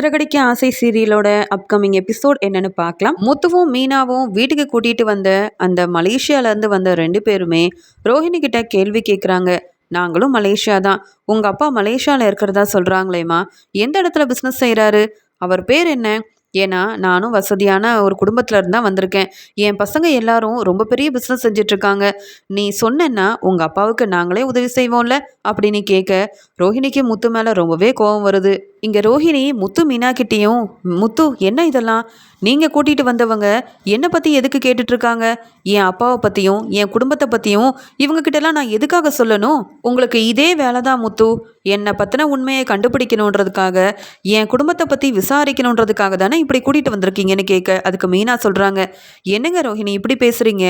சிறகடிக்க ஆசை சீரியலோட upcoming episode என்னன்னு பார்க்கலாம். முத்துவும் மீனாவும் வீட்டுக்கு கூட்டிட்டு வந்த அந்த மலேசியால இருந்து வந்த ரெண்டு பேருமே ரோஹிணி கிட்ட கேள்வி கேட்குறாங்க நாங்களும் மலேசியா தான். உங்க அப்பா மலேசியால இருக்கிறதா சொல்றாங்களேம்மா. எந்த இடத்துல பிஸ்னஸ் செய்கிறாரு அவர் பேர் என்ன? ஏன்னா நானும் வசதியான ஒரு குடும்பத்துல இருந்து தான் வந்திருக்கேன். என் பசங்க எல்லாரும் ரொம்ப பெரிய பிஸ்னஸ் செஞ்சுட்டு இருக்காங்க நீ சொன்னேன்னா உங்க அப்பாவுக்கு நாங்களே உதவி செய்வோம்ல? அப்படின்னு கேட்க ரோஹிணிக்கு முத்து மேல ரொம்பவே கோபம் வருது. இங்கே ரோஹிணி முத்து மீனா கிட்டேயும் முத்து என்ன இதெல்லாம்? நீங்கள் கூட்டிகிட்டு வந்தவங்க என்னை பற்றி எதுக்கு கேட்டுட்ருக்காங்க என் அப்பாவை பற்றியும் என் குடும்பத்தை பற்றியும் இவங்கக்கிட்டலாம் நான் எதுக்காக சொல்லணும்? உங்களுக்கு இதே வேலை தான் முத்து. என்னை பற்றின உண்மையை கண்டுபிடிக்கணுன்றதுக்காக என் குடும்பத்தை பற்றி விசாரிக்கணுன்றதுக்காக தானே இப்படி கூட்டிகிட்டு வந்திருக்கீங்கன்னு கேட்க அதுக்கு மீனா சொல்கிறாங்க என்னங்க ரோஹிணி இப்படி பேசுகிறீங்க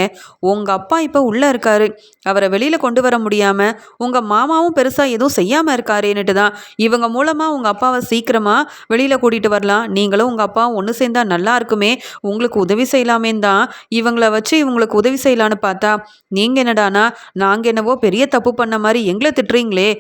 உங்கள் அப்பா இப்போ உள்ளே இருக்காரு. அவரை வெளியில் கொண்டு வர முடியாமல் உங்கள் மாமாவும் பெருசாக எதுவும் செய்யாமல் இருக்காருன்னுட்டு தான் இவங்க மூலமாக உங்கள் அப்பாவை சீக்கிரமாக வெளியில் கூட்டிகிட்டு வரலாம். நீங்களும் உங்கள் அப்பா ஒன்று சேர்ந்தால் நல்லா இருக்குமே. உங்களுக்கு உதவி செய்யலாமேன்னு தான் இவங்கள வச்சு இவங்களுக்கு உதவி செய்யலான்னு பார்த்தா நீங்கள் என்னடானா நாங்கள் என்னவோ பெரிய தப்பு பண்ண மாதிரி எங்களை திட்டுறீங்களே.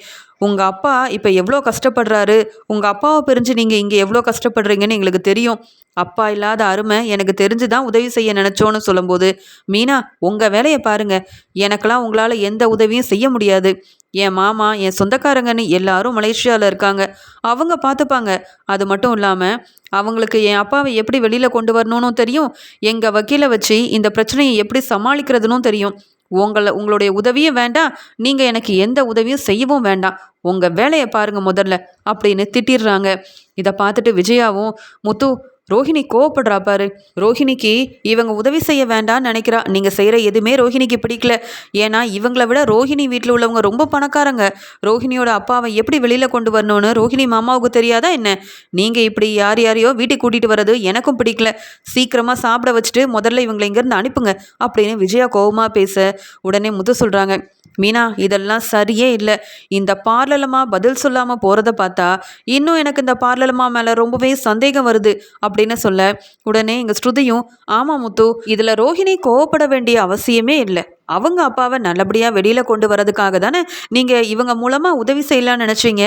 உங்கள் அப்பா இப்போ எவ்வளோ கஷ்டப்படுறாரு? உங்கள் அப்பாவை பிரிஞ்சு நீங்கள் இங்கே எவ்வளோ கஷ்டப்படுறீங்கன்னு எங்களுக்கு தெரியும். அப்பா இல்லாத அருமை எனக்கு தெரிஞ்சு தான் உதவி செய்ய நினச்சோன்னு சொல்லும்போது மீனா உங்கள் வேலையை பாருங்கள் எனக்கெல்லாம் உங்களால் எந்த உதவியும் செய்ய முடியாது. என் மாமா என் சொந்தக்காரங்கன்னு எல்லாரும் மலேசியாவில் இருக்காங்க. அவங்க பார்த்துப்பாங்க அது மட்டும் இல்லாமல் அவங்களுக்கு என் அப்பாவை எப்படி வெளியில் கொண்டு வரணும்னு தெரியும். எங்கள் வக்கீலை வச்சு இந்த பிரச்சனையை எப்படி சமாளிக்கிறதுனும் தெரியும். உங்களை உங்களுடைய உதவியும் வேண்டாம். நீங்கள் எனக்கு எந்த உதவியும் செய்யவும் வேண்டாம். உங்கள் வேலையை பாருங்கள் முதல்ல அப்படின்னு திட்டிடுறாங்க. இதை பார்த்துட்டு விஜயாவும் முத்து ரோஹிணி கோவப்படுறா பாரு. ரோஹிணிக்கு இவங்க உதவி செய்ய வேண்டாம்னு நினைக்கிறா. நீங்கள் செய்கிற எதுவுமே ரோஹிணிக்கு பிடிக்கல. ஏன்னா இவங்கள விட ரோஹிணி வீட்டில் உள்ளவங்க ரொம்ப பணக்காரங்க. ரோஹிணியோட அப்பாவை எப்படி வெளியில் கொண்டு வரணும்னு ரோஹிணி மாமாவுக்கு தெரியாதா என்ன? நீங்கள் இப்படி யார் யாரையோ வீட்டுக்கு கூட்டிகிட்டு வர்றது எனக்கும் பிடிக்கல. சீக்கிரமாக சாப்பிட வச்சுட்டு முதல்ல இவங்களை இங்கேருந்து அனுப்புங்க. அப்படின்னு விஜயா கோபமாக பேச உடனே முத்து சொல்கிறாங்க மீனா இதெல்லாம் சரியே இல்லை. இந்த பார்லலமா பதில் சொல்லாமல் போகிறத பார்த்தா இன்னும் எனக்கு இந்த பார்லலமா மேலே ரொம்பவே சந்தேகம் வருது அப்படின்னு சொல்ல உடனே எங்கள் ஸ்ருதியும் ஆமாம் முத்து இதில் ரோஹிணி கோவப்பட வேண்டிய அவசியமே இல்லை. அவங்க அப்பாவை நல்லபடியாக வெளியில் கொண்டு வரதுக்காக தானே நீங்கள் இவங்க மூலமாக உதவி செய்யலாம்னு நினச்சிங்க?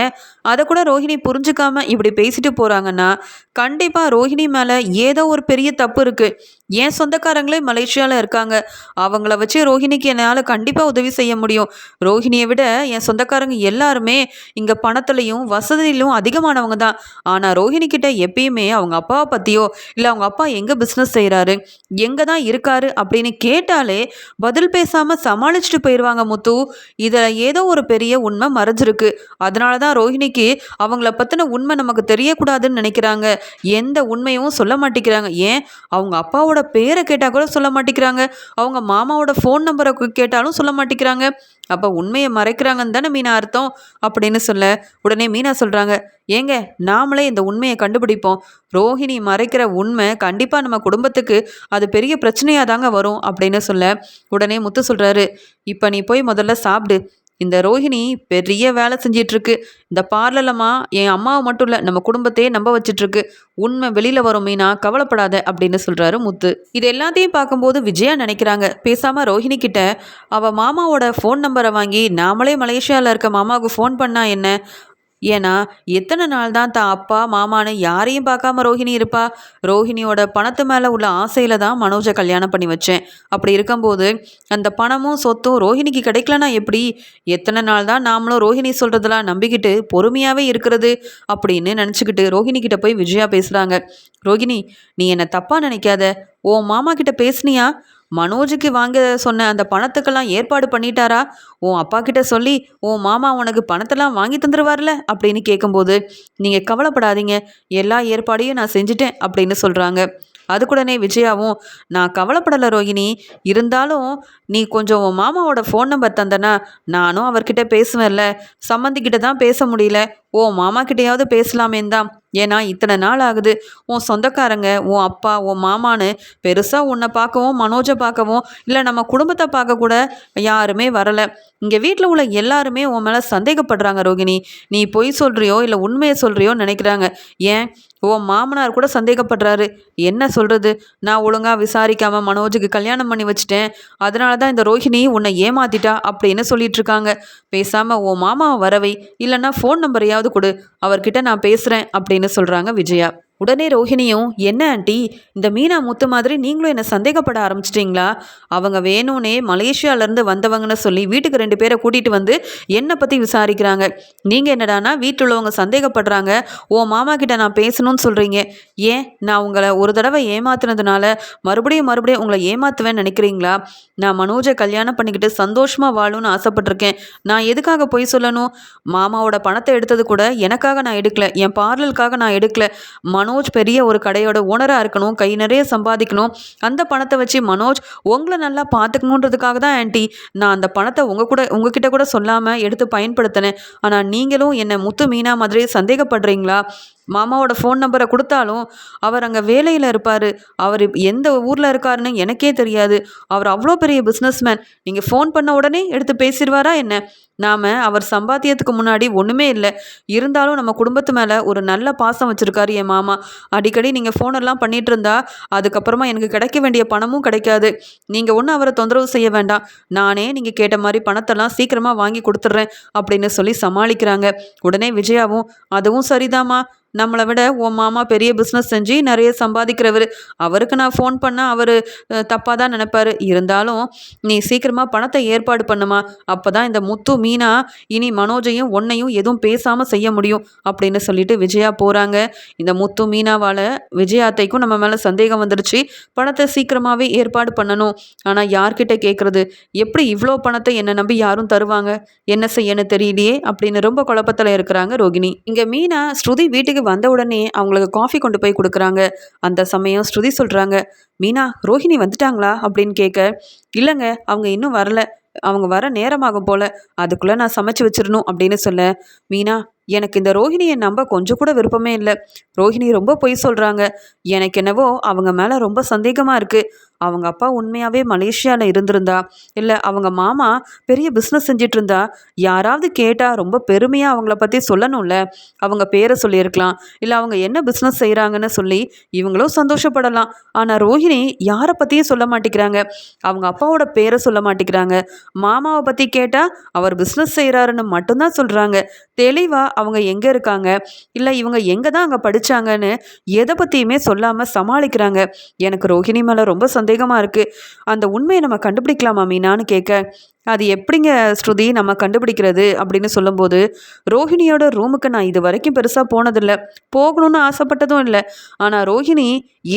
அதை கூட ரோஹிணி புரிஞ்சுக்காமல் இப்படி பேசிட்டு போகிறாங்கன்னா கண்டிப்பாக ரோஹிணி மேலே ஏதோ ஒரு பெரிய தப்பு இருக்குது என் சொந்தக்காரங்களே மலேசியாவில் இருக்காங்க. அவங்கள வச்சு ரோஹிணிக்கு என்னால் கண்டிப்பாக உதவி செய்ய முடியும். ரோஹிணியை விட என் சொந்தக்காரங்க எல்லாருமே இங்கே பணத்துலையும் வசதியிலும் அதிகமானவங்க தான். ஆனால் ரோஹிணி கிட்ட எப்பயுமே அவங்க அப்பாவை பற்றியோ இல்லை அவங்க அப்பா எங்கே பிஸ்னஸ் செய்கிறாரு எங்கே தான் இருக்காரு அப்படின்னு கேட்டாலே பதில் பேசாமல் சமாளிச்சுட்டு போயிடுவாங்க முத்து. இதில் ஏதோ ஒரு பெரிய உண்மை மறைஞ்சிருக்கு. அதனால தான் ரோஹிணிக்கு அவங்கள பற்றின உண்மை நமக்கு தெரியக்கூடாதுன்னு நினைக்கிறாங்க. எந்த உண்மையும் சொல்ல மாட்டேங்கிறாங்க. ஏன்? அவங்க அப்பாவோட பேரை கேட்டால் கூட சொல்ல மாட்டேங்கிறாங்க. அவங்க மாமாவோட ஃபோன் நம்பரை கேட்டாலும் சொல்ல மாட்டேங்கிறாங்க. அப்போ உண்மையை மறைக்கிறாங்கன்னு தானே மீனா அர்த்தம்? அப்படின்னு சொல்ல உடனே மீனா சொல்கிறாங்க ஏங்க நாமளே இந்த உண்மையை கண்டுபிடிப்போம். ரோஹிணி மறைக்கிற உண்மை கண்டிப்பாக நம்ம குடும்பத்துக்கு அது பெரிய பிரச்சனையாக தாங்க வரும். அப்படின்னு சொல்ல உடனே முத்து சொல்கிறாரு இப்போ நீ போய் முதல்ல சாப்பிடு. இந்த ரோஹிணி பெரிய வேலை செஞ்சிட்ருக்கு. இந்த பார்லலமா என் அம்மாவை மட்டும் இல்லை நம்ம குடும்பத்தையே நம்ப வச்சிட்ருக்கு. உண்மை வெளியில் வரும் மீனா கவலைப்படாத அப்படின்னு சொல்கிறாரு முத்து. இது எல்லாத்தையும் பார்க்கும்போது விஜயா நினைக்கிறாங்க. பேசாமல் ரோஹிணி கிட்ட அவள் மாமாவோட ஃபோன் நம்பரை வாங்கி நாமளே மலேசியாவில் இருக்க மாமாவுக்கு ஃபோன் பண்ணால் என்ன? ஏன்னா எத்தனை நாள் தான் தான் அப்பா மாமான்னு யாரையும் பார்க்காம ரோஹிணி இருப்பா? ரோஹிணியோட பணத்து மேலே உள்ள ஆசையில் தான் மனோஜை கல்யாணம் பண்ணி வச்சேன். அப்படி இருக்கும்போது அந்த பணமும் சொத்தும் ரோஹிணிக்கு கிடைக்கலனா எப்படி? எத்தனை நாள் தான் நாமளும் ரோஹிணி சொல்கிறதெல்லாம் நம்பிக்கிட்டு பொறுமையாகவே இருக்கிறது அப்படின்னு நினச்சிக்கிட்டு ரோஹிணி கிட்ட போய் விஜயா பேசுகிறாங்க ரோஹிணி நீ என்னை தப்பாக நினைக்காத. ஓ மாமா கிட்ட பேசுனியா? மனோஜுக்கு வாங்க சொன்ன அந்த பணத்துக்கெல்லாம் ஏற்பாடு பண்ணிட்டாரா? உன் அப்பா கிட்ட சொல்லி உன் மாமா உனக்கு பணத்தெல்லாம் வாங்கி தந்துடுவார்ல அப்படின்னு கேட்கும்போது நீங்கள் கவலைப்படாதீங்க. எல்லா ஏற்பாடையும் நான் செஞ்சுட்டேன் அப்படின்னு சொல்கிறாங்க அதுக்குடனே விஜயாவும் நான் கவலைப்படலை ரோகிணி. இருந்தாலும் நீ கொஞ்சம் உன் மாமாவோட ஃபோன் நம்பர் தந்தனா நானும் அவர்கிட்ட பேசுவேன்ல. சம்மந்திக்கிட்ட தான் பேச முடியல. ஓ மாமா கிட்டேயாவது பேசலாமேன் தான் ஏன்னா இத்தனை நாள் ஆகுது. உன் சொந்தக்காரங்க உன் அப்பா உன் மாமான்னு பெருசாக உன்னை பார்க்கவும் மனோஜை பார்க்கவும் இல்லை நம்ம குடும்பத்தை பார்க்க கூட யாருமே வரலை. இங்கே வீட்டில் உள்ள எல்லாருமே உன் மேலே சந்தேகப்படுறாங்க ரோகிணி. நீ பொய் சொல்கிறியோ இல்லை உண்மையை சொல்கிறியோ நினைக்கிறாங்க. ஏன்? உன் மாமனார் கூட சந்தேகப்படுறாரு. என்ன சொல்கிறது நான் ஒழுங்காக விசாரிக்காமல் மனோஜுக்கு கல்யாணம் பண்ணி வச்சுட்டேன். அதனால தான் இந்த ரோஹிணி உன்னை ஏமாத்திட்டா அப்படின்னு சொல்லிட்டு இருக்காங்க. பேசாமல் உன் மாமாவை வரவை. இல்லைன்னா ஃபோன் நம்பரையாவது கொடு அவர்கிட்ட நான் பேசுகிறேன் அப்படின்னு சொல்கிறாங்க விஜயா. உடனே ரோஹிணியும் என்ன ஆண்டி இந்த மீனா முத்து மாதிரி நீங்களும் என்னை சந்தேகப்பட ஆரம்பிச்சிட்டிங்களா? அவங்க வேணும்னே மலேசியாவிலேருந்து வந்தவங்கன்னு சொல்லி வீட்டுக்கு ரெண்டு பேரை கூட்டிகிட்டு வந்து என்னை பற்றி விசாரிக்கிறாங்க. நீங்கள் என்னடானா வீட்டில் உள்ளவங்க சந்தேகப்படுறாங்க. ஓ மாமா கிட்ட நான் பேசணும்னு சொல்கிறீங்க ஏன்? நான் உங்களை ஒரு தடவை ஏமாத்துனதுனால மறுபடியும் மறுபடியும் உங்களை ஏமாத்துவேன்னு நினைக்கிறீங்களா? நான் மனோஜை கல்யாணம் பண்ணிக்கிட்டு சந்தோஷமாக வாழணும்னு ஆசைப்பட்டிருக்கேன். நான் எதுக்காக போய் சொல்லணும்? மாமாவோட பணத்தை எடுத்தது கூட எனக்காக நான் எடுக்கல. என் பார்லருக்காக நான் எடுக்கல. மனோஜ் பெரிய ஒரு கடையோட ஓனராக இருக்கணும் கை நிறைய சம்பாதிக்கணும். அந்த பணத்தை வச்சு மனோஜ் உங்களை நல்லா பார்த்துக்கணுன்றதுக்காக தான் ஆன்ட்டி நான் அந்த பணத்தை உங்கள் கூட உங்ககிட்ட கூட சொல்லாமல் எடுத்து பயன்படுத்தினேன். ஆனால் நீங்களும் என்னை முத்து மீனா மாதிரி சந்தேகப்படுறீங்களா? மாமாவோட ஃபோன் நம்பரை கொடுத்தாலும் அவர் அங்கே வேலையில் இருப்பார். அவர் எந்த ஊரில் இருக்காருன்னு எனக்கே தெரியாது. அவர் அவ்வளோ பெரிய பிஸ்னஸ்மேன் நீங்கள் ஃபோன் பண்ண உடனே எடுத்து பேசிடுவாரா என்ன? நாம் அவர் சம்பாத்தியத்துக்கு முன்னாடி ஒன்றுமே இல்லை. இருந்தாலும் நம்ம குடும்பத்து மேலே ஒரு நல்ல பாசம் வச்சுருக்காரு என் மாமா. அடிக்கடி நீங்கள் ஃபோனெல்லாம் பண்ணிகிட்டு இருந்தா அதுக்கப்புறமா எனக்கு கிடைக்க வேண்டிய பணமும் கிடைக்காது. நீங்கள் ஒன்றும் அவரை தொந்தரவு செய்ய வேண்டாம். நானே நீங்கள் கேட்ட மாதிரி பணத்தெல்லாம் சீக்கிரமாக வாங்கி கொடுத்துட்றேன் அப்படின்னு சொல்லி சமாளிக்கிறாங்க. உடனே விஜயாவும் அதுவும் சரிதாம்மா. நம்மளை விட உன் மாமா பெரிய பிஸ்னஸ் செஞ்சு நிறைய சம்பாதிக்கிறவர். அவருக்கு நான் ஃபோன் பண்ணால் அவர் தப்பாக தான் நினப்பாரு. இருந்தாலும் நீ சீக்கிரமாக பணத்தை ஏற்பாடு பண்ணுமா. அப்போ தான் இந்த முத்து மீனா இனி மனோஜையும் உன்னையும் எதுவும் பேசாமல் செய்ய முடியும் அப்படின்னு சொல்லிட்டு விஜயா போகிறாங்க இந்த முத்து மீனாவால் விஜயாத்தைக்கும் நம்ம மேலே சந்தேகம் வந்துடுச்சு பணத்தை சீக்கிரமாகவே ஏற்பாடு பண்ணணும். ஆனால் யார்கிட்ட கேட்குறது எப்படி இவ்வளோ பணத்தை என்னை நம்பி யாரும் தருவாங்க? என்ன செய்யன்னு தெரியலையே அப்படின்னு ரொம்ப குழப்பத்தில் இருக்கிறாங்க ரோகிணி. இங்கே மீனா ஸ்ருதி வீட்டுக்கு வந்த உடனே அவங்களுக்கு காஃபி கொண்டு போய் கொடுக்குறாங்க. அந்த சமயம் ஸ்ருதி சொல்கிறாங்க மீனா ரோஹிணி வந்துட்டாங்களா? அப்படின்னு கேட்க இல்லைங்க அவங்க இன்னும் வரல. அவங்க வர நேரமாகும் போல. அதுக்குள்ளே நான் சமைச்சு வச்சிடணும் அப்படின்னு சொல்ல மீனா எனக்கு இந்த ரோஹிணியை நம்ப கொஞ்சம் கூட விருப்பமே இல்லை. ரோஹிணி ரொம்ப பொய் சொல்கிறாங்க எனக்கு என்னவோ அவங்க மேலே ரொம்ப சந்தேகமாக இருக்குது அவங்க அப்பா உண்மையாகவே மலேசியாவில் இருந்திருந்தா இல்லை அவங்க மாமா பெரிய பிஸ்னஸ் செஞ்சிட்டு இருந்தா யாராவது கேட்டால் ரொம்ப பெருமையாக அவங்கள பற்றி சொல்லணும்ல. அவங்க பேரை சொல்லியிருக்கலாம். இல்லை அவங்க என்ன பிஸ்னஸ் செய்கிறாங்கன்னு சொல்லி இவங்களும் சந்தோஷப்படலாம். ஆனால் ரோஹிணி யாரை பற்றியும் சொல்ல மாட்டேங்கிறாங்க. அவங்க அப்பாவோட பேரை சொல்ல மாட்டேங்கிறாங்க. மாமாவை பற்றி கேட்டால் அவர் பிஸ்னஸ் செய்கிறாருன்னு மட்டும்தான் சொல்கிறாங்க தெளிவாக அவங்க எங்கே இருக்காங்க? இல்லை இவங்க எங்கே தான் அங்கே படித்தாங்கன்னு எதை பற்றியுமே சொல்லாமல் சமாளிக்கிறாங்க. எனக்கு ரோஹிணி மேலே ரொம்ப சந்தேகமாக இருக்குது அந்த உண்மையை நம்ம கண்டுபிடிக்கலாமா மீனான்னு கேட்க அது எப்படிங்க ஸ்ருதி நம்ம கண்டுபிடிக்கிறது? அப்படின்னு சொல்லும்போது ரோஹிணியோட ரூமுக்கு நான் இது வரைக்கும் பெருசாக போனதில்லை. போகணும்னு ஆசைப்பட்டதும் இல்லை. ஆனால் ரோஹிணி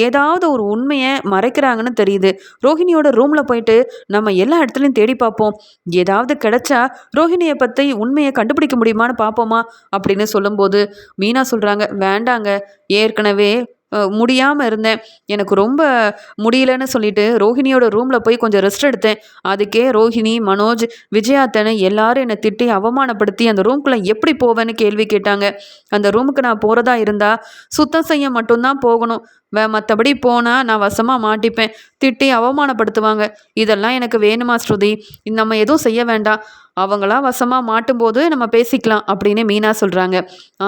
ஏதாவது ஒரு உண்மையை மறைக்கிறாங்கன்னு தெரியுது. ரோஹிணியோட ரூமில் போயிட்டு நம்ம எல்லா இடத்துலையும் தேடி பார்ப்போம். ஏதாவது கிடைச்சா ரோஹிணியை பற்றி உண்மையை கண்டுபிடிக்க முடியுமான்னு பார்ப்போமா? அப்படின்னு சொல்லும்போது மீனா சொல்கிறாங்க வேண்டாங்க. ஏற்கனவே முடியாமல் இருந்தேன். எனக்கு ரொம்ப முடியலன்னு சொல்லிட்டு ரோஹிணியோட ரூமில் போய் கொஞ்சம் ரெஸ்ட் எடுத்தேன். அதுக்கே ரோஹிணி மனோஜ் விஜயாத்தனை எல்லாரும் என்னை திட்டி அவமானப்படுத்தி அந்த ரூம்குள்ளே எப்படி போவேன்னு கேள்வி கேட்டாங்க. அந்த ரூமுக்கு நான் போகிறதா இருந்தால் சுத்தம் செய்ய மட்டும்தான் போகணும். வே மற்றபடி போனால் நான் வசமாக மாட்டிப்பேன். திட்டி அவமானப்படுத்துவாங்க. இதெல்லாம் எனக்கு வேணுமா ஸ்ருதி? நம்ம எதுவும் செய்ய வேண்டாம். அவங்களா வசமாக மாட்டும்போது நம்ம பேசிக்கலாம் அப்படின்னு மீனா சொல்கிறாங்க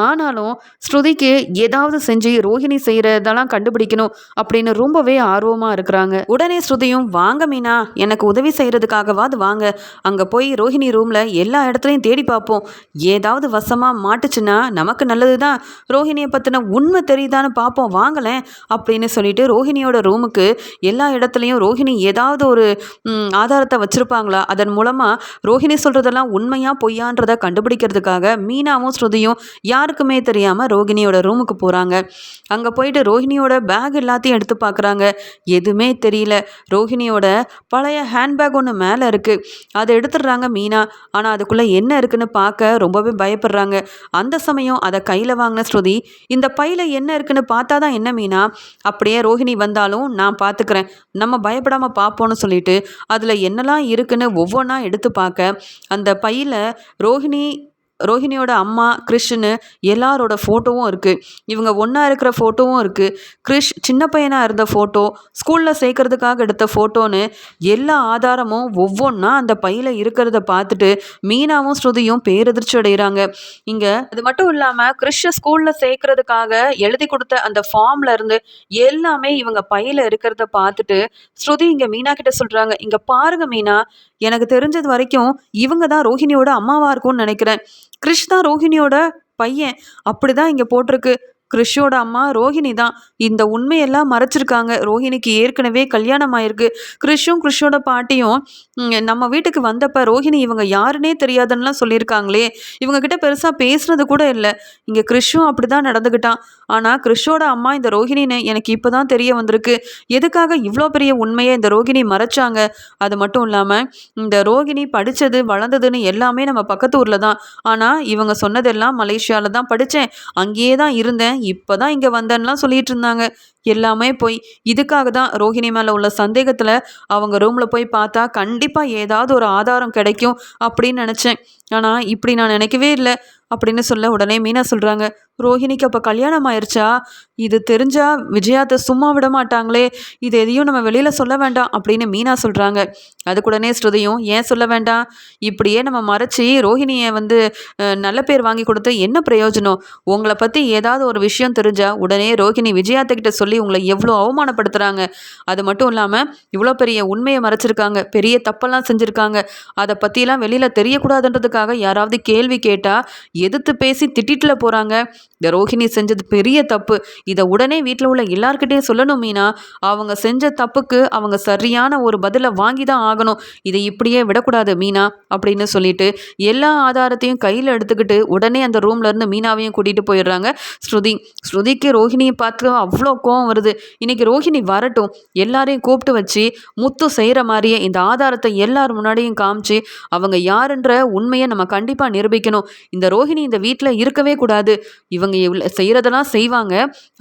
ஆனாலும் ஸ்ருதிக்கு ஏதாவது செஞ்சு ரோஹிணி செய்கிறதெல்லாம் கண்டுபிடிக்கணும் அப்படின்னு ரொம்பவே ஆர்வமாக இருக்கிறாங்க. உடனே ஸ்ருதியும் வாங்க மீனா எனக்கு உதவி செய்கிறதுக்காகவாது வாங்க. அங்கே போய் ரோஹிணி ரூமில் எல்லா இடத்துலையும் தேடி பார்ப்போம். ஏதாவது வசமாக மாட்டுச்சுன்னா நமக்கு நல்லது தான் ரோஹிணியை பற்றின உண்மை தெரியுதான்னு பார்ப்போம். வாங்கலேன் அப்படின்னு சொல்லிட்டு ரோஹிணியோட ரூமுக்கு எல்லா இடத்துலையும் ரோஹிணி ஏதாவது ஒரு ஆதாரத்தை வச்சுருப்பாங்களா? அதன் மூலமாக ரோஹிணி சொல்கிற சொல்கிறதெல்லாம் உண்மையாக பொய்யான்றதை கண்டுபிடிக்கிறதுக்காக மீனாவும் ஸ்ருதியும் யாருக்குமே தெரியாமல் ரோகிணியோட ரூமுக்கு போகிறாங்க அங்கே போயிட்டு ரோஹிணியோட பேக் எல்லாத்தையும் எடுத்து பார்க்குறாங்க எதுவுமே தெரியல. ரோஹிணியோட பழைய ஹேண்ட்பேக் ஒன்று மேலே இருக்குது அதை எடுத்துடுறாங்க மீனா. ஆனால் அதுக்குள்ளே என்ன இருக்குன்னு பார்க்க ரொம்பவே பயப்படுறாங்க. அந்த சமயம் அதை கையில் வாங்கின ஸ்ருதி இந்த பையில் என்ன இருக்குன்னு பார்த்தா தான் என்ன மீனா? அப்படியே ரோஹிணி வந்தாலும் நான் பார்த்துக்கிறேன் நம்ம பயப்படாமல் பார்ப்போன்னு சொல்லிட்டு அதில் என்னெல்லாம் இருக்குன்னு ஒவ்வொன்றா எடுத்து பார்க்க அந்த பையில் ரோஹிணி ரோஹிணியோட அம்மா கிருஷ்ணு எல்லாரோட ஃபோட்டோவும் இருக்குது இவங்க ஒன்றா இருக்கிற ஃபோட்டோவும் இருக்குது கிறிஷ் சின்ன பையனாக இருந்த ஃபோட்டோ ஸ்கூலில் சேர்க்கறதுக்காக எடுத்த ஃபோட்டோன்னு எல்லா ஆதாரமும் ஒவ்வொன்றா அந்த பையில் இருக்கிறத பார்த்துட்டு மீனாவும் ஸ்ருதியும் பேரதிர்ச்சி அடைகிறாங்க இங்கே அது மட்டும் இல்லாமல் கிறிஷை ஸ்கூலில் சேர்க்கறதுக்காக எழுதி கொடுத்த அந்த ஃபார்ம்ல இருந்து எல்லாமே இவங்க பையில் இருக்கிறத பார்த்துட்டு ஸ்ருதி இங்கே மீனா கிட்ட சொல்கிறாங்க இங்கே பாருங்க மீனா எனக்கு தெரிஞ்சது வரைக்கும் இவங்க தான் ரோஹிணியோட அம்மாவாக இருக்கும்னு நினைக்கிறேன். கிருஷ்ணா ரோஹிணியோட பையன் அப்படிதான் இங்கே போட்டிருக்கு. கிறிஷோட அம்மா ரோஹிணி தான். இந்த உண்மையெல்லாம் மறைச்சிருக்காங்க. ரோஹிணிக்கு ஏற்கனவே கல்யாணம் ஆயிருக்கு. கிறிஷும் கிறிஷோட பாட்டியும் நம்ம வீட்டுக்கு வந்தப்ப ரோஹிணி இவங்க யாருன்னே தெரியாதுன்னுலாம் சொல்லியிருக்காங்களே. இவங்க கிட்ட பெருசாக பேசுனது கூட இல்லை. இங்கே கிறிஷும் அப்படி தான் நடந்துக்கிட்டான் ஆனால் கிறிஷோட அம்மா இந்த ரோஹிணின்னு எனக்கு இப்போ தான் தெரிய வந்திருக்கு. எதுக்காக இவ்வளோ பெரிய உண்மையை இந்த ரோகிணி மறைச்சாங்க? அது மட்டும் இல்லாமல் இந்த ரோகிணி படித்தது வளர்ந்ததுன்னு எல்லாமே நம்ம பக்கத்து ஊரில் தான். ஆனால் இவங்க சொன்னதெல்லாம் மலேசியாவில் தான் படித்தேன் அங்கேயே தான் இருந்தேன். இப்போ தான் இங்கே வந்தேன்லாம் சொல்லிட்டு இருந்தாங்க. எல்லாமே போய் இதுக்காக தான் ரோஹிணி மேலே உள்ள சந்தேகத்தில் அவங்க ரூமில் போய் பார்த்தா கண்டிப்பாக ஏதாவது ஒரு ஆதாரம் கிடைக்கும் அப்படின்னு நினச்சேன். ஆனால் இப்படி நான் நினைக்கவே இல்லை அப்படின்னு சொல்ல உடனே மீனா சொல்கிறாங்க ரோஹிணிக்கு அப்போ கல்யாணம் ஆயிடுச்சா இது தெரிஞ்சால் விஜயாத்தை சும்மா விட மாட்டாங்களே இது எதையும் நம்ம வெளியில் சொல்ல வேண்டாம் அப்படின்னு மீனா சொல்கிறாங்க அதுக்குடனே ஸ்ருதியும் ஏன் சொல்ல வேண்டாம்? இப்படியே நம்ம மறைச்சி ரோஹிணியை வந்து நல்ல பேர் வாங்கி கொடுத்து என்ன பிரயோஜனம்? உங்களை பற்றி ஏதாவது ஒரு விஷயம் தெரிஞ்சால் உடனே ரோஹிணி விஜயாத்த கிட்ட சொல்லி உங்களை எவ்வளோ அவமானப்படுத்துகிறாங்க அது மட்டும் இல்லாமல் இவ்வளோ பெரிய உண்மையை மறைச்சிருக்காங்க. பெரிய தப்பெல்லாம் செஞ்சுருக்காங்க. அதை பற்றிலாம் வெளியில் தெரியக்கூடாதுன்றதுக்காக யாராவது கேள்வி கேட்டால் எதிர்த்து பேசி திட்டிட்டுல போகிறாங்க இந்த ரோஹிணி செஞ்சது பெரிய தப்பு. இதை உடனே வீட்டில் உள்ள எல்லார்கிட்டையும் சொல்லணும் மீனா. அவங்க செஞ்ச தப்புக்கு அவங்க சரியான ஒரு பதிலை வாங்கி தான் ஆகணும். இதை இப்படியே விடக்கூடாது மீனா அப்படின்னு சொல்லிட்டு எல்லா ஆதாரத்தையும் கையில் எடுத்துக்கிட்டு உடனே அந்த ரூம்லேருந்து மீனாவையும் கூட்டிகிட்டு போயிடுறாங்க. ஸ்ருதி ஸ்ருதிக்கு ரோஹிணியை பார்த்து அவ்வளோ கோவம். வருது. இன்னைக்கு ரோஹிணி வரட்டும். எல்லாரையும் கூப்பிட்டு வச்சு முத்து செய்கிற மாதிரியே இந்த ஆதாரத்தை எல்லார் முன்னாடியும் காமிச்சு அவங்க யாருன்ற உண்மையை நம்ம கண்டிப்பாக நிரூபிக்கணும். இந்த ரோஹிணி இந்த வீட்டில் இருக்கவே கூடாது. இவங்க செய்கிறதெல்லாம் செய்வாங்க.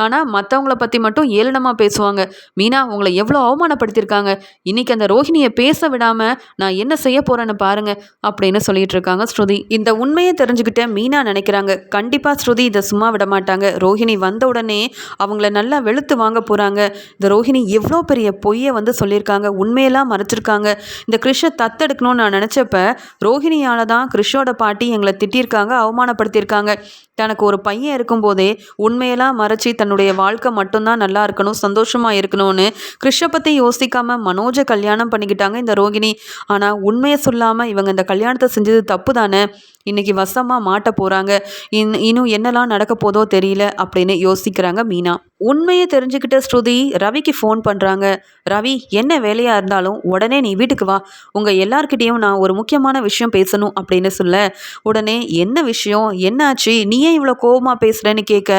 ஆனால் மற்றவங்கள பற்றி மட்டும் ஏளனமாக பேசுவாங்க. மீனா உங்களை எவ்வளோ அவமானப்படுத்தியிருக்காங்க. இன்னைக்கு அந்த ரோஹிணியை பேச விடாமல் நான் என்ன செய்ய போகிறேன்னு பாருங்க அப்படின்னு சொல்லிட்டு இருக்காங்க ஸ்ருதி. இந்த உண்மையை தெரிஞ்சுக்கிட்ட மீனா நினைக்கிறாங்க. கண்டிப்பாக ஸ்ருதி இதை சும்மா விட மாட்டாங்க. ரோஹிணி வந்த உடனே அவங்கள நல்லா வெளுத்து வாங்க போகிறாங்க இந்த ரோஹிணி எவ்வளோ பெரிய பொய்யை வந்து சொல்லியிருக்காங்க. உண்மையெல்லாம் மறைச்சிருக்காங்க. இந்த கிறிஷை தத்தெடுக்கணும்னு நான் நினச்சப்ப ரோஹிணியால் தான் கிறிஷோட பாட்டி எங்களை திட்டியிருக்காங்க அவமானப்படுத்தியிருக்காங்க. தனக்கு ஒரு பையன் இருக்கும்போதே உண்மையெல்லாம் மறைச்சி தன்னுடைய வாழ்க்கை மட்டும்தான் நல்லா இருக்கணும் சந்தோஷமாக இருக்கணும்னு கிறிஷை பற்றி யோசிக்காமல் மனோஜை கல்யாணம் பண்ணிக்கிட்டாங்க இந்த ரோகிணி ஆனால் உண்மையை சொல்லாமல் இவங்க இந்த கல்யாணத்தை செஞ்சது தப்பு தானே இன்னைக்கு வசமாக மாட்ட போகிறாங்க இன் இன்னும் என்னெல்லாம் நடக்க போதோ தெரியல அப்படின்னு யோசிக்கிறாங்க மீனா. உண்மையை தெரிஞ்சுக்கிட்ட ஸ்ருதி ரவிக்கு ஃபோன் பண்ணுறாங்க ரவி என்ன வேலையாக இருந்தாலும் உடனே நீ வீட்டுக்கு வா. உங்கள் எல்லார்கிட்டேயும் நான் ஒரு முக்கியமான விஷயம் பேசணும் அப்படின்னு சொல்ல. உடனே என்ன விஷயம்? என்னாச்சு? நீ ஏன் இவ்வளோ கோவமாக பேசுகிறேன்னு கேட்க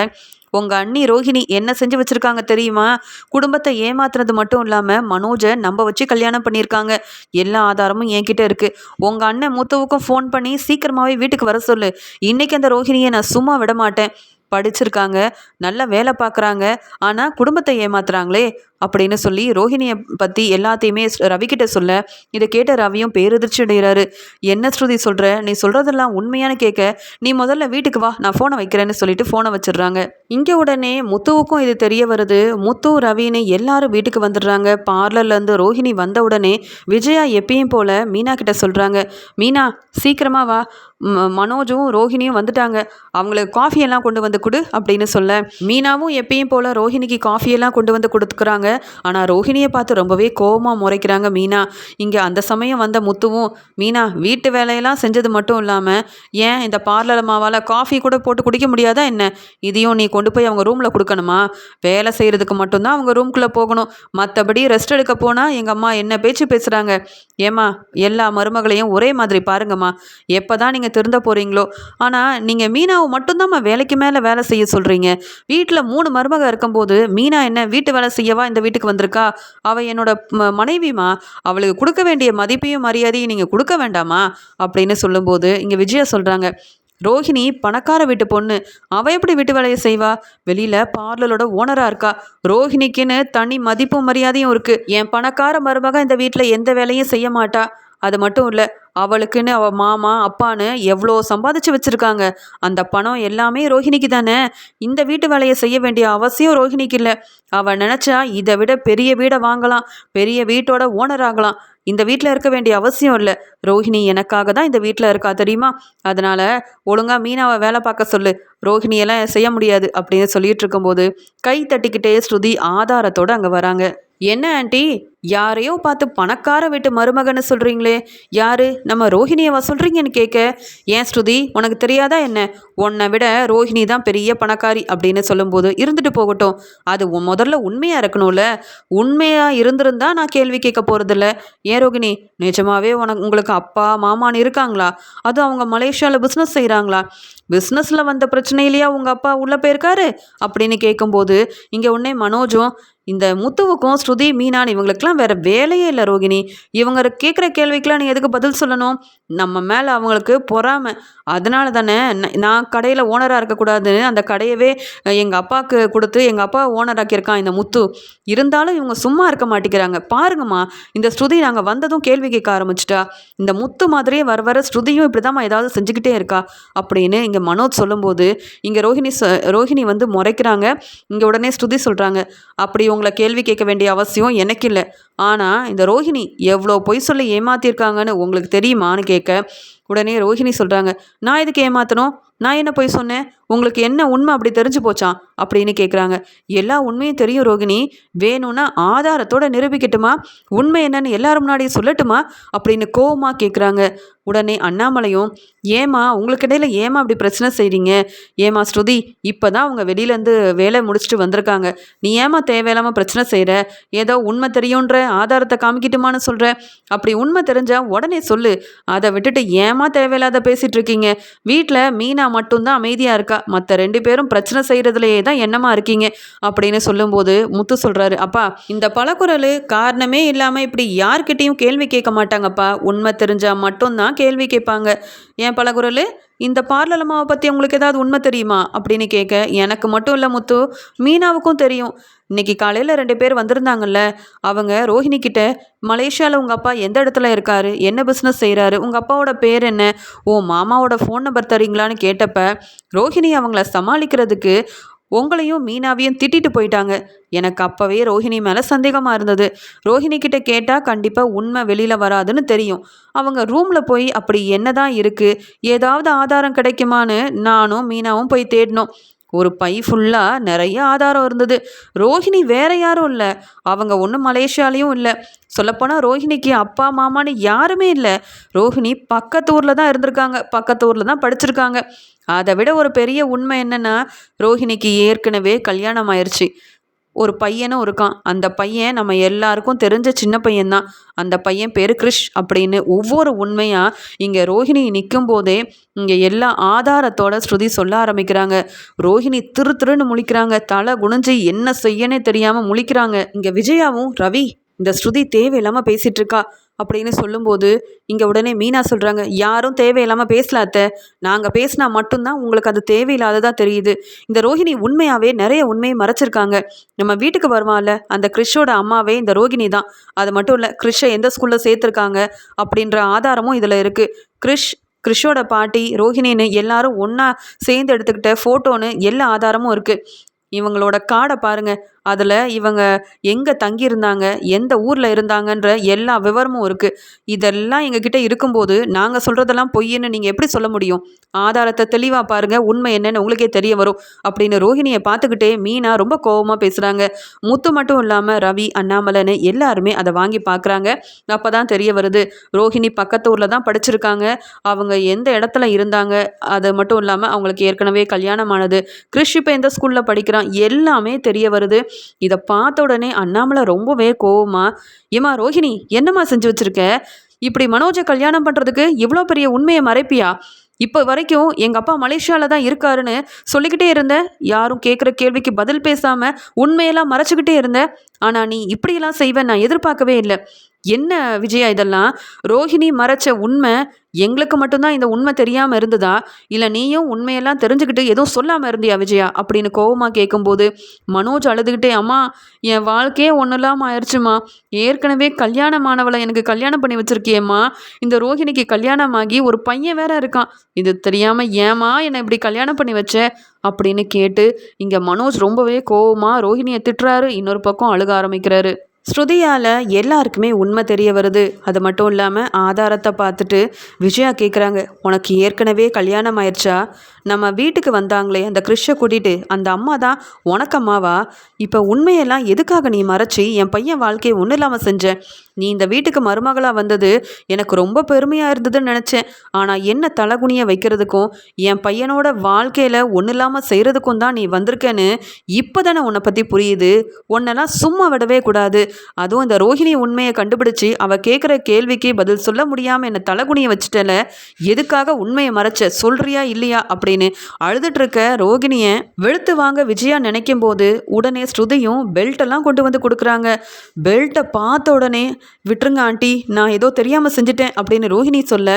உங்கள் அண்ணி ரோஹிணி என்ன செஞ்சு வச்சுருக்காங்க தெரியுமா? குடும்பத்தை ஏமாத்துறது மட்டும் இல்லாமல் மனோஜை நம்ப வச்சு கல்யாணம் பண்ணியிருக்காங்க. எல்லா ஆதாரமும் என்கிட்ட இருக்குது உங்கள் அண்ணன் மூத்தவுக்கும் ஃபோன் பண்ணி சீக்கிரமாகவே வீட்டுக்கு வர சொல்லு. இன்றைக்கி அந்த ரோஹிணியை நான் சும்மா விட மாட்டேன் படிச்சிருக்காங்க நல்லா வேலை பார்க்குறாங்க. ஆனால் குடும்பத்தை ஏமாத்துறாங்களே. அப்படின்னு சொல்லி ரோஹிணியை பற்றி எல்லாத்தையுமே ரவிக்கிட்ட சொல்ல இதை கேட்ட ரவியும் பேரதிர்ச்சி அடைகிறாரு. என்ன ஸ்ருதி சொல்கிற நீ சொல்கிறதெல்லாம் உண்மையான கேட்க நீ முதல்ல வீட்டுக்கு வா நான் ஃபோனை வைக்கிறேன்னு சொல்லிட்டு ஃபோனை வச்சிடுறாங்க. இங்கே உடனே முத்துவுக்கும் இது தெரிய வருது. முத்து ரவின்னு எல்லாரும் வீட்டுக்கு வந்துடுறாங்க. பார்லர்லேருந்து ரோஹிணி வந்த உடனே விஜயா எப்பயும் போல் மீனா கிட்ட சொல்கிறாங்க மீனா சீக்கிரமாக வா. ம- மனோஜும் ரோஹிணியும் வந்துட்டாங்க. அவங்களுக்கு காஃபியெல்லாம் கொண்டு வந்து கொடு அப்படின்னு சொல்ல. மீனாவும் எப்பயும் போல் ரோஹிணிக்கு காஃபியெல்லாம் கொண்டு வந்து கொடுத்துக்கிறாங்க. ஆனால் ரோஹிணியை பார்த்து ரொம்பவே கோவமாக முறைக்கிறாங்க மீனா. இங்கே அந்த சமயம் வந்த முத்துவும் மீனா வீட்டு வேலையெல்லாம் செஞ்சது மட்டும் இல்லாமல் ஏன் இந்த பார்லர் மாவால் காஃபி கூட போட்டு குடிக்க முடியாதா என்ன? இதையும் நீ கொண்டு போய் அவங்க ரூமில் கொடுக்கணுமா? வேலை செய்கிறதுக்கு மட்டும்தான் அவங்க ரூம்குள்ளே போகணும். மற்றபடி ரெஸ்ட் எடுக்க போனால் எங்கள் அம்மா என்ன பேச்சு பேசுகிறாங்க ஏம்மா எல்லா மருமகளையும் ஒரே மாதிரி பாருங்கம்மா. எப்போ தான் நீங்கள் திருந்த போகிறீங்களோ ஆனால் நீங்கள் மீனாவை மட்டும்தாம்மா வேலைக்கு மேலே வேலை செய்ய சொல்கிறீங்க வீட்டில் மூணு மருமக இருக்கும்போது மீனா என்ன வீட்டு வேலை செய்யவா இந்த வீட்டுக்கு வந்திருக்கா? அவள் என்னோட ம- மனைவிமா அவளுக்கு கொடுக்க வேண்டிய மதிப்பையும் மரியாதையும் நீங்கள் கொடுக்க வேண்டாமா? அப்படின்னு சொல்லும்போது இங்கே விஜயா சொல்கிறாங்க ரோஹிணி பணக்கார வீட்டு பொண்ணு. அவ எப்படி வீட்டு வேலையை செய்வா? வெளியில பார்லரோட ஓனரா இருக்கா. ரோஹிணிக்குன்னு தனி மதிப்பும் மரியாதையும் இருக்கு. என் பணக்கார மருமக இந்த வீட்டில் எந்த வேலையும் செய்ய மாட்டா. அது மட்டும் இல்லை அவளுக்குன்னு அவள் மாமா அப்பான்னு எவ்வளோ சம்பாதிச்சு வச்சுருக்காங்க. அந்த பணம் எல்லாமே ரோஹிணிக்கு தானே? இந்த வீட்டு வேலையை செய்ய வேண்டிய அவசியம் ரோஹிணிக்கு இல்லை. அவள் நினச்சா இதை விட பெரிய வீடை வாங்கலாம் பெரிய வீட்டோட ஓனர் ஆகலாம். இந்த வீட்டில் இருக்க வேண்டிய அவசியம் இல்லை. ரோஹிணி எனக்காக தான் இந்த வீட்டில் இருக்கா தெரியுமா? அதனால் ஒழுங்காக மீனாவை வேலை பார்க்க சொல்லு. ரோஹிணியெல்லாம் செய்ய முடியாது அப்படின்னு சொல்லிட்டு இருக்கும்போது கை தட்டிக்கிட்டே ஸ்ருதி ஆதாரத்தோடு அங்கே வராங்க. என்ன ஆண்டி? யாரையோ பார்த்து பணக்கார வீட்டு மருமகன்னு சொல்கிறீங்களே யாரு? நம்ம ரோஹிணியவா சொல்கிறீங்கன்னு கேட்க ஏன் ஸ்ருதி உனக்கு தெரியாதா என்ன? உன்னை விட ரோஹிணி தான் பெரிய பணக்காரி அப்படின்னு சொல்லும்போது இருந்துட்டு போகட்டும். அது முதல்ல உண்மையாக இருக்கணும்ல. உண்மையாக இருந்திருந்தா நான் கேள்வி கேட்க போகிறதில்ல ஏன் ரோகிணி நிஜமாவே உனக்கு உங்களுக்கு அப்பா மாமான்னு இருக்காங்களா? அதுவும் அவங்க மலேசியாவில் பிஸ்னஸ் செய்கிறாங்களா பிஸ்னஸில் வந்த பிரச்சனையிலேயே உங்கள் அப்பா உள்ளே போயிருக்காரு? அப்படின்னு கேட்கும்போது இங்கே உடனே மனோஜும் இந்த முத்துவுக்கும் ஸ்ருதி மீனான் இவங்களுக்கெல்லாம் வேற வேலையே இல்லை ரோகிணி. இவங்க கேட்குற கேள்விக்கெலாம் நீ எதுக்கு பதில் சொல்லணும்? நம்ம மேலே அவங்களுக்கு பொறாமை. அதனால தானே நான் கடையில் ஓனராக இருக்கக்கூடாதுன்னு அந்த கடையவே எங்கள் அப்பாவுக்கு கொடுத்து எங்கள் அப்பா ஓனராக்கியிருக்கான் இந்த முத்து. இருந்தாலும் இவங்க சும்மா இருக்க மாட்டேங்கிறாங்க பாருங்கம்மா இந்த ஸ்ருதி நாங்கள் வந்ததும் கேள்வி கேட்க ஆரம்பிச்சிட்டா. இந்த முத்து மாதிரியே வர வர ஸ்ருதியும் இப்படி ஏதாவது செஞ்சுக்கிட்டே இருக்கா? அப்படின்னு இங்கே மனோஜ் சொல்லும்போது இங்கே ரோஹிணி ரோஹிணி வந்து முறைக்கிறாங்க. இங்கே உடனே ஸ்ருதி சொல்கிறாங்க அப்படி உங்களை கேள்வி கேட்க வேண்டிய அவசியம் எனக்கு இல்லை. ஆனால் இந்த ரோஹிணி எவ்வளோ பொய் சொல்லி ஏமாத்திருக்காங்கன்னு உங்களுக்கு தெரியுமான்னு கேட்க உடனே ரோஹிணி சொல்கிறாங்க நான் எதுக்கு ஏமாற்றணும் நான் என்ன போய் சொன்னேன்? உங்களுக்கு என்ன உண்மை அப்படி தெரிஞ்சு போச்சா? அப்படின்னு கேட்குறாங்க எல்லா உண்மையும் தெரியும் ரோகிணி. வேணும்னா ஆதாரத்தோட நிரூபிக்கட்டுமா? உண்மை என்னன்னு எல்லாரும் முன்னாடி சொல்லட்டுமா? அப்படின்னு கோவமாக கேட்குறாங்க உடனே அண்ணாமலையும் ஏமா உங்களுக்கு இடையில ஏமா அப்படி பிரச்சனை செய்கிறீங்க ஏமா ஸ்ருதி இப்போ தான் அவங்க வெளியிலேருந்து வேலை முடிச்சுட்டு வந்திருக்காங்க. நீ ஏமா தேவையில்லாமல் பிரச்சனை செய்கிற ஏதோ உண்மை தெரியுன்ற ஆதாரத்தை காமிக்கிட்டுமான்னு சொல்கிற அப்படி உண்மை தெரிஞ்சால் உடனே சொல்லு. அதை விட்டுட்டு ஏமா தேவையில்லாத பேசிகிட்டு இருக்கீங்க? வீட்டில் மீனா மட்டும்தான் அமைதியாக இருக்கா? மற்ற ரெண்டு பேரும் பிரச்சனை செய்கிறதுலையே தான் என்னமா இருக்கீங்க? அப்படின்னு சொல்லும்போது முத்து சொல்கிறாரு அப்பா இந்த பழக்குரல் காரணமே இல்லாமல் இப்படி யார்கிட்டையும் கேள்வி கேட்க மாட்டாங்கப்பா. உண்மை தெரிஞ்சால் மட்டும்தான் கேள்வி கேட்பாங்க. ஏன் பழகுரல்? இந்த பார்லர் அம்மாவை பற்றி உங்களுக்கு ஏதாவது உண்மை தெரியுமா? அப்படின்னு கேட்க எனக்கு மட்டும் இல்லை முத்து. மீனாவுக்கும் தெரியும். இன்னைக்கு காலையில் ரெண்டு பேர் வந்திருந்தாங்கல்ல அவங்க ரோஹிணி கிட்ட மலேசியாவில் உங்கள் அப்பா எந்த இடத்துல இருக்காரு? என்ன பிஸ்னஸ் செய்கிறாரு உங்கள் அப்பாவோட பேர் என்ன? ஓ மாமாவோட ஃபோன் நம்பர் தரீங்களான்னு கேட்டப்ப ரோஹிணி அவங்கள சமாளிக்கிறதுக்கு உங்களையும் மீனாவையும் திட்டிட்டு போயிட்டாங்க. எனக்கு அப்போவே ரோஹிணி மேலே சந்தேகமாக இருந்தது. ரோஹிணி கிட்ட கேட்டால் கண்டிப்பாக உண்மை வெளியில் வராதுன்னு தெரியும். அவங்க ரூமில் போய் அப்படி என்ன தான் இருக்குது ஏதாவது ஆதாரம் கிடைக்குமான்னு நானும் மீனாவும் போய் தேடினோம் ஒரு பை ஃபுல்லாக நிறைய ஆதாரம் இருந்தது. ரோஹிணி வேற யாரும் இல்லை. அவங்க ஒன்றும் மலேசியாலேயும் இல்லை. சொல்லப்போனால் ரோஹிணிக்கு அப்பா மாமான்னு யாருமே இல்லை. ரோஹிணி பக்கத்து ஊரில் தான் இருந்திருக்காங்க. பக்கத்து ஊரில் தான் படிச்சிருக்காங்க. அதை விட ஒரு பெரிய உண்மை என்னென்னா ரோஹிணிக்கு ஏற்கனவே கல்யாணம் ஆயிடுச்சு ஒரு பையனும் இருக்கான். அந்த பையன் நம்ம எல்லாருக்கும் தெரிஞ்ச சின்ன பையன்தான். அந்த பையன் பேர் கிறிஷ் அப்படின்னு ஒவ்வொரு உண்மையாக இங்கே ரோஹிணி நிற்கும் போதே இங்கே எல்லா ஆதாரத்தோட ஸ்ருதி சொல்ல ஆரம்பிக்கிறாங்க. ரோஹிணி திரு திருன்னு முழிக்கிறாங்க. தலை குனிஞ்சு என்ன செய்யனே தெரியாமல் முழிக்கிறாங்க. இங்கே விஜயாவும் ரவி இந்த ஸ்ருதி தேவையில்லாமல் பேசிகிட்டு இருக்கா. அப்படின்னு சொல்லும்போது இங்கே உடனே மீனா சொல்கிறாங்க யாரும் தேவையில்லாமல் பேசலாத்த நாங்கள் பேசினா மட்டும்தான் உங்களுக்கு அது தேவையில்லாததாக தெரியுது. இந்த ரோஹிணி உண்மையாகவே நிறைய உண்மையை மறைச்சிருக்காங்க. நம்ம வீட்டுக்கு வருவான்ல அந்த கிறிஷோட அம்மாவே இந்த ரோகிணி தான். அது மட்டும் இல்லை கிறிஷை எந்த ஸ்கூலில் சேர்த்துருக்காங்க? அப்படின்ற ஆதாரமும் இதில் இருக்குது கிறிஷ் கிறிஷோட பாட்டி ரோஹிணின்னு எல்லாரும் ஒன்றா சேர்ந்து எடுத்துக்கிட்ட ஃபோட்டோன்னு எல்லா ஆதாரமும் இருக்குது இவங்களோட காடை பாருங்கள் அதில் இவங்க எங்கே தங்கியிருந்தாங்க எந்த ஊரில் இருந்தாங்கன்ற எல்லா விவரமும் இருக்குது இதெல்லாம் எங்ககிட்ட இருக்கும்போது நாங்கள் சொல்கிறதெல்லாம் பொய்ன்னு நீங்கள் எப்படி சொல்ல முடியும்? ஆதாரத்தை தெளிவாக பாருங்கள் உண்மை என்னன்னு உங்களுக்கே தெரிய வரும் அப்படின்னு ரோஹிணியை பார்த்துக்கிட்டே மீனா ரொம்ப கோபமாக பேசுகிறாங்க முத்து மட்டும் இல்லாமல் ரவி அண்ணாமலைன்னு எல்லாருமே அதை வாங்கி பார்க்குறாங்க. அப்போ தான் தெரிய வருது ரோஹிணி பக்கத்து ஊரில் தான் படிச்சிருக்காங்க. அவங்க எந்த இடத்துல இருந்தாங்க அது மட்டும் இல்லாமல் அவங்களுக்கு ஏற்கனவே கல்யாணமானது. கிறிஷ் இப்போ எந்த ஸ்கூலில் படிக்கிறான் எல்லாமே தெரிய வருது. இதை பார்த்த உடனே அண்ணாமலை ரொம்பவே கோவமா ஏமா ரோஹிணி என்னம்மா செஞ்சு வச்சிருக்க? இப்படி மனோஜை கல்யாணம் பண்ணுறதுக்கு இவ்வளோ பெரிய உண்மையை மறைப்பியா? இப்போ வரைக்கும் எங்கள் அப்பா மலேசியாவில் தான் இருக்காருன்னு சொல்லிக்கிட்டே இருந்தேன் யாரும் கேட்குற கேள்விக்கு பதில் பேசாமல் உண்மையெல்லாம் மறைச்சிக்கிட்டே இருந்தேன் ஆனால் நீ இப்படியெல்லாம் செய்வேன் நான் எதிர்பார்க்கவே இல்லை. என்ன விஜயா இதெல்லாம்? ரோஹிணி மறைச்ச உண்மை எங்களுக்கு மட்டும்தான் இந்த உண்மை தெரியாமல் இருந்ததா? இல்லை நீயும் உண்மையெல்லாம் தெரிஞ்சுக்கிட்டு எதுவும் சொல்லாமல் இருந்தியா விஜயா? அப்படின்னு கோவமாக கேட்கும்போது மனோஜ் அழுதுகிட்டே அம்மா என் வாழ்க்கையே ஒன்றும் இல்லாமல் ஆயிடுச்சுமா ஏற்கனவே கல்யாணமானவளை எனக்கு கல்யாணம் பண்ணி வச்சுருக்கியம்மா? இந்த ரோஹிணிக்கு கல்யாணம் ஆகி ஒரு பையன் வேற இருக்கான். இது தெரியாமல் ஏமா என்னை இப்படி கல்யாணம் பண்ணி வச்ச? அப்படின்னு கேட்டு இங்கே மனோஜ் ரொம்பவே கோவமாக ரோஹிணியை திட்டுறாரு. இன்னொரு பக்கம் அழுக ஆரம்பிக்கிறாரு. ஸ்ருதியால் எல்லாருக்குமே உண்மை தெரிய வருது. அது மட்டும் இல்லாமல் ஆதாரத்தை பார்த்துட்டு விஜயா கேட்குறாங்க உனக்கு ஏற்கனவே கல்யாணம் ஆயிடுச்சா நம்ம வீட்டுக்கு வந்தாங்களே அந்த கிறிஷை கூட்டிகிட்டு அந்த அம்மா தான் உனக்கு அம்மாவா? இப்போ உண்மையெல்லாம் எதுக்காக நீ மறைச்சி என் பையன் வாழ்க்கையை ஒன்றும் இல்லாமல் செஞ்ச? நீ இந்த வீட்டுக்கு மருமகளாக வந்தது எனக்கு ரொம்ப பெருமையாக இருந்ததுன்னு நினச்சேன். ஆனால் என்ன தலகுனியை வைக்கிறதுக்கும் என் பையனோட வாழ்க்கையில் ஒன்றும் இல்லாமல் செய்கிறதுக்கும் தான் நீ வந்திருக்கேன்னு இப்போ தானே உன்னை பற்றி புரியுது. உன்னெல்லாம் சும்மா விடவே கூடாது. அதுவும் இந்த ரோஹிணி உண்மையை கண்டுபிடிச்சி அவள் கேட்குற கேள்விக்கு பதில் சொல்ல முடியாமல் என்னை தலகுனியை வச்சுட்டல. எதுக்காக உண்மையை மறைச்ச? சொல்கிறியா இல்லையா? அப்படின்னு அழுதுட்டு இருக்க ரோகிணியை வெளுத்து வாங்க விஜயா நினைக்கும் போது உடனே ஸ்ருதியும் பெல்ட்டெல்லாம் கொண்டு வந்து கொடுக்குறாங்க. பெல்ட்டை பார்த்த உடனே விட்டுருங்க ஆண்டி நான் ஏதோ தெரியாமல் செஞ்சுட்டேன் அப்படின்னு ரோஹிணி சொல்ல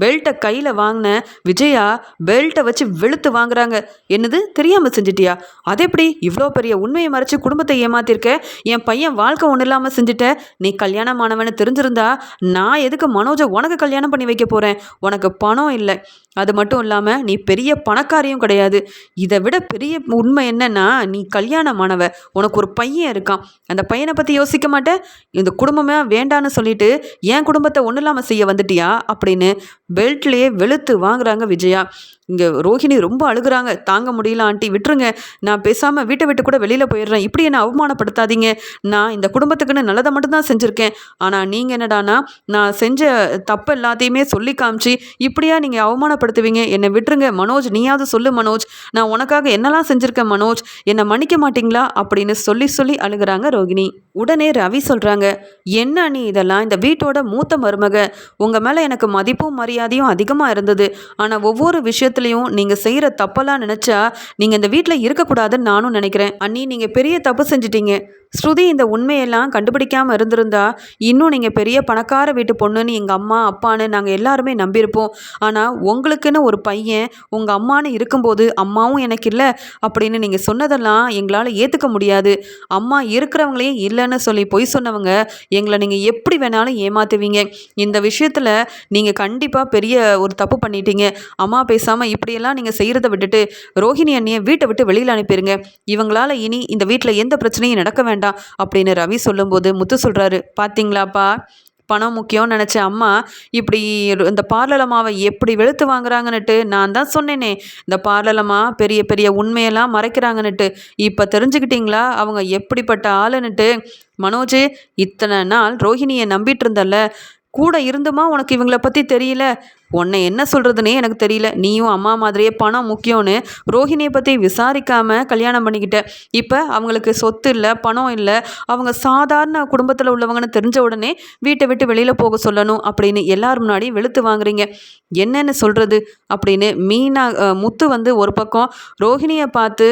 பெல்ட்டை கையில் வாங்கின விஜயா பெல்ட்டை வச்சு வெளுத்து வாங்குறாங்க. என்னது தெரியாமல் செஞ்சிட்டியா? அது எப்படி இவ்வளோ பெரிய உண்மையை மறைச்சு குடும்பத்தை ஏமாத்திருக்க? என் பையன் வாழ்க்கை ஒன்றும் இல்லாமல் செஞ்சுட்ட. நீ கல்யாணம் ஆனவனு தெரிஞ்சிருந்தா நான் எதுக்கு மனோஜை உனக்கு கல்யாணம் பண்ணி வைக்க போகிறேன் உனக்கு பணம் இல்லை. அது மட்டும் இல்லாமல் நீ பெரிய பணக்காரியும் கிடையாது. இதை விட பெரிய உண்மை என்னன்னா நீ கல்யாணமானவ. உனக்கு ஒரு பையன் இருக்கான். அந்த பையனை பற்றி யோசிக்க மாட்டேன் இந்த குடும்பமே வேண்டான்னு சொல்லிட்டு என் குடும்பத்தை ஒன்றும் இல்லாமல் செய்ய வந்துட்டியா? அப்படின்னு பெல்ட்லேயே வெளுத்து வாங்குறாங்க விஜயா. இங்கே ரோஹிணி ரொம்ப அழுகுறாங்க. தாங்க முடியல ஆண்டி விட்டுருங்க. நான் பேசாமல் வீட்டை விட்டு கூட வெளியில் போயிடுறேன். இப்படி என்னை அவமானப்படுத்தாதீங்க. நான் இந்த குடும்பத்துக்குன்னு நல்லதை மட்டும்தான் செஞ்சுருக்கேன். ஆனால் நீங்கள் என்னடானா நான் செஞ்ச தப்பு எல்லாத்தையுமே சொல்லி காமிச்சு இப்படியா நீங்கள் அவமானப்படுத்துவீங்க? என்னை விட்டுருங்க. மனோஜ் நீயாவது சொல்லு மனோஜ். நான் உனக்காக என்னெல்லாம் செஞ்சுருக்கேன் மனோஜ்? என்னை மன்னிக்க மாட்டீங்களா? அப்படின்னு சொல்லி சொல்லி அழுகுறாங்க ரோகிணி உடனே ரவி சொல்கிறாங்க என்ன நீ இதெல்லாம் இந்த வீட்டோட மூத்த மருமக. உங்கள் மேலே எனக்கு மதிப்பும் மரியாதையும் அதிகமாக இருந்தது. ஆனால் ஒவ்வொரு விஷயத்துலையும் நீங்கள் செய்கிற தப்பெல்லாம் நினச்சா நீங்கள் இந்த வீட்டில் இருக்கக்கூடாதுன்னு நானும் நினைக்கிறேன். அண்ணி நீங்கள் பெரிய தப்பு செஞ்சிட்டீங்க. ஸ்ருதி இந்த உண்மையெல்லாம் கண்டுபிடிக்காமல் இருந்திருந்தா இன்னும் நீங்கள் பெரிய பணக்கார வீட்டு பொண்ணுன்னு எங்கள் அம்மா அப்பான்னு நாங்கள் எல்லாருமே நம்பியிருப்போம். ஆனால் உங்களுக்குன்னு ஒரு பையன் உங்கள் அம்மானு இருக்கும்போது அம்மாவும் எனக்கு இல்லை அப்படின்னு நீங்கள் சொன்னதெல்லாம் எங்களால் ஏற்றுக்க முடியாது. அம்மா இருக்கிறவங்களே இல்லைன்னு சொல்லி பொய் சொன்னவங்க எங்களை நீங்கள் எப்படி வேணாலும் ஏமாற்றுவீங்க இந்த விஷயத்தில் நீங்கள் கண்டிப்பாக பெரிய ஒரு தப்பு பண்ணிட்டீங்க. அம்மா பேசாமல் இப்படியெல்லாம் நீங்கள் செய்கிறத விட்டுட்டு ரோஹிணி அண்ணியை வீட்டை விட்டு வெளியில் அனுப்பிடுங்க இவங்களால இனி இந்த வீட்டில் எந்த பிரச்சனையும் நடக்க வேண்டாம். வேண்டாம் அப்படின்னு ரவி சொல்லும்போது முத்து சொல்கிறாரு பார்த்தீங்களாப்பா பணம் முக்கியம்னு நினச்ச அம்மா இப்படி இந்த பார்லலமாவை எப்படி வெளுத்து வாங்குறாங்கன்னுட்டு நான் தான் சொன்னேனே. இந்த பார்லலமா பெரிய பெரிய உண்மையெல்லாம் மறைக்கிறாங்கன்னுட்டு. இப்போ தெரிஞ்சுக்கிட்டீங்களா? அவங்க எப்படிப்பட்ட ஆளுன்னுட்டு. மனோஜ் இத்தனை நாள் ரோஹிணியை நம்பிட்டு இருந்தல்ல. கூட இருந்துமா உனக்கு இவங்களை பற்றி தெரியல? உன்னை என்ன சொல்கிறதுனே எனக்கு தெரியல. நீயும் அம்மா மாதிரியே பணம் முக்கியம்னு ரோஹிணியை பற்றி விசாரிக்காமல் கல்யாணம் பண்ணிக்கிட்ட. இப்போ அவங்களுக்கு சொத்து இல்லை பணம் இல்லை அவங்க சாதாரண குடும்பத்தில் உள்ளவங்கன்னு தெரிஞ்ச உடனே வீட்டை விட்டு வெளியில் போக சொல்லணும் அப்படின்னு எல்லார் முன்னாடி வெளுத்து வாங்குறீங்க. என்னென்னு சொல்கிறது அப்படின்னு மீனா முத்து வந்து ஒரு பக்கம் ரோஹிணியை பார்த்து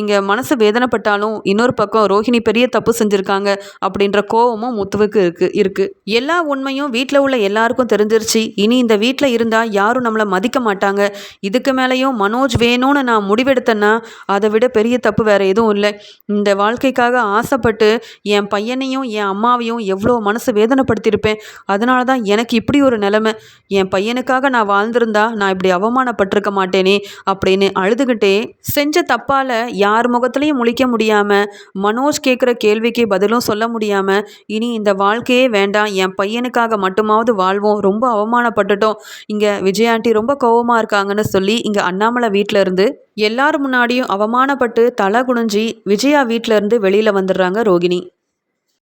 இங்கே மனசு வேதனைப்பட்டாலும் இன்னொரு பக்கம் ரோஹிணி பெரிய தப்பு செஞ்சுருக்காங்க அப்படின்ற கோபமும் முத்துவுக்கு இருக்குது இருக்குது எல்லா உண்மையும் வீட்டில் உள்ள எல்லாருக்கும் தெரிஞ்சிருச்சு. இனி இந்த வீட்டில் இருந்தால் யாரும் நம்மளை மதிக்க மாட்டாங்க. இதுக்கு மேலேயும் மனோஜ் வேணும்னு நான் முடிவெடுத்தேன்னா அதை விட பெரிய தப்பு வேறு எதுவும் இல்லை. இந்த வாழ்க்கைக்காக ஆசைப்பட்டு என் பையனையும் என் அம்மாவையும் எவ்வளோ மனசு வேதனைப்படுத்தியிருப்பேன். அதனால தான் எனக்கு இப்படி ஒரு நிலைமை. என் பையனுக்காக நான் வாழ்ந்திருந்தா நான் இப்படி அவமானப்பட்டிருக்க மாட்டேனே அப்படின்னு அழுதுகிட்டே செஞ்ச தப்பால் யார் முகத்துலையும் முழிக்க முடியாமல் மனோஜ் கேட்குற கேள்விக்கு பதிலும் சொல்ல முடியாமல் இனி இந்த வாழ்க்கையே வேண்டாம். என் பையனுக்காக மட்டுமாவது வாழ்வோம். ரொம்ப அவமானப்பட்டுட்டோம். இங்கே விஜயாண்டி ரொம்ப கோவமாக இருக்காங்கன்னு சொல்லி இங்கே அண்ணாமலை வீட்டில் இருந்து எல்லார் முன்னாடியும் அவமானப்பட்டு தலை குனிஞ்சி விஜயா வீட்டிலேருந்து வெளியில் வந்துடுறாங்க ரோகிணி.